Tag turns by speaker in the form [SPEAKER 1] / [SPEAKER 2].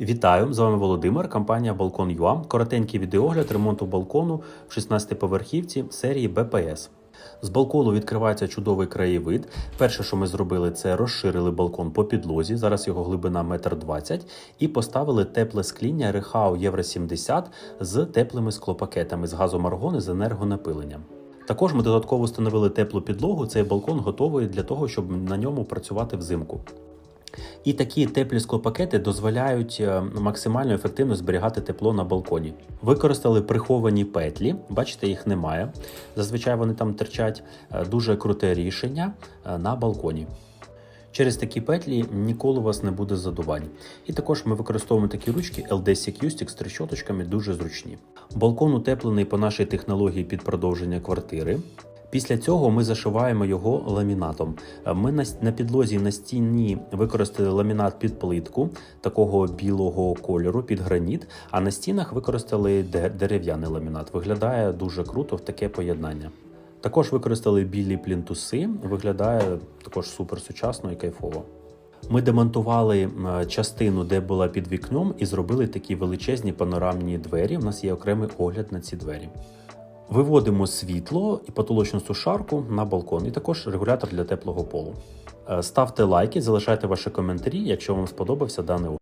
[SPEAKER 1] Вітаю! З вами Володимир, компанія Балкон.ua. Коротенький відеогляд ремонту балкону в 16-поверхівці серії БПС. З балкону відкривається чудовий краєвид. Перше, що ми зробили, це розширили балкон по підлозі. Зараз його глибина 1,20 м, і поставили тепле скління Рехау Євро 70 з теплими склопакетами з газом аргон з енергонапиленням. Також ми додатково встановили теплу підлогу. Цей балкон готовий для того, щоб на ньому працювати взимку. І такі теплі склопакети дозволяють е, максимально ефективно зберігати тепло на балконі. Використали приховані петлі, бачите, їх немає. Зазвичай вони там терчать. Е, Дуже круте рішення е, на балконі. Через такі петлі ніколи у вас не буде задувань. І також ми використовуємо такі ручки LD Secustic з трещоточками, дуже зручні. Балкон утеплений по нашій технології під продовження квартири. Після цього ми зашиваємо його ламінатом. Е, Ми на, підлозі на стіні використали ламінат під плитку такого білого кольору, під граніт, а на стінах використали дерев'яний ламінат. Виглядає дуже круто в таке поєднання. Також використали білі плінтуси, виглядає також супер сучасно і кайфово. Ми демонтували е, частину, де була під вікном, і зробили такі величезні панорамні двері. У нас є окремий огляд на ці двері. Виводимо світло і потолочну сушарку на балкон, і також регулятор для теплого полу. Е, Ставте лайки, залишайте ваші коментарі, якщо вам сподобався даний огляд.